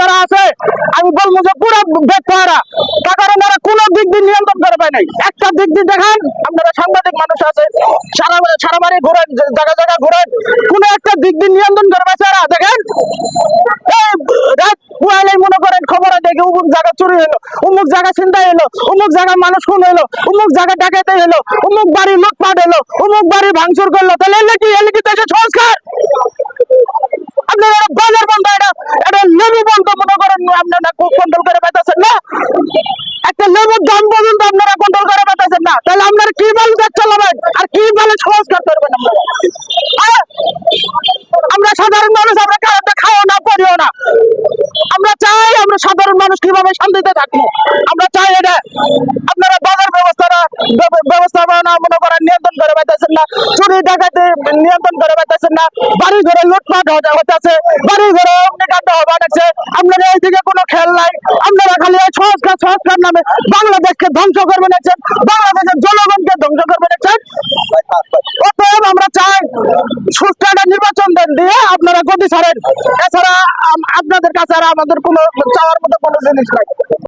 যারা আছে, আমি বলব যে পুরো তার দিক দিয়ে নিয়ন্ত্রণ করে পায় নাই। একটা দিক দিয়ে আপনারা সাংবাদিক মানুষ আছে, সারা সারা বাড়ি ঘুরেন, জায়গা জায়গা ঘুরেন একটা দিক দিয়ে নিয়ন্ত্রণ করে এরা দেখেন মনে করেন খবরে দেখে অমুক জায়গা চুরি হলো অমুক জায়গা চিন্তা হলো অমুক জায়গা মানুষ খুন হলো অমুক জায়গা ডাকাতে হলো অমুক বাড়ি লুটপাট হলো অমুক বাড়ি ভাঙচুর করল। তাহলে এলে কি? এলে কি দেশের সংস্কার আপনারা এটা বাজার বন্ধ এটা এটা লেবু বন্ধ মনে করেন আপনারা কন্ট্রোল করে পাইতেছেন না? একটা লেবুর দাম পর্যন্ত আপনারা কন্ট্রোল করে পাইতেছেন না। তাহলে আপনারা কি দেশ চালাবেন? আর কি বলে সংস্কার করবেন আমরা সাধারণ মানুষ, আমরা খাওয়াটা খাও না পড়িও না। আমরা চাই আমরা সাধারণ মানুষ কীভাবে শান্তিতে থাকব। আমরা চাই এটা আপনারা বাজার ব্যবস্থাটা ব্যবস্থাপনা মনে করেন নিয়ন্ত্রণ করে পাইতেছেন না। চুরি ডাকাতি নিয়ন্ত্রণ করে পাইতেছেন না। বাড়ি ঘরে লুটপাট হতে হতেছে বাড়ি ঘরে আপনারা এই দিকে কোনো খেল নাই। আপনারা খালি এই সংস্কার সংস্কার নামে বাংলাদেশকে ধ্বংস করবে নিচ্ছেন বাংলাদেশের জনগণকে ধ্বংস করবে নিচ্ছেন অতএব আমরা চাই সুস্থ একটা নির্বাচন দেন দিয়ে আপনারা গতি ছাড়েন। এছাড়া আপনাদের কাছে আর আমাদের কোনো চাওয়ার মতো কোনো জিনিস নাই।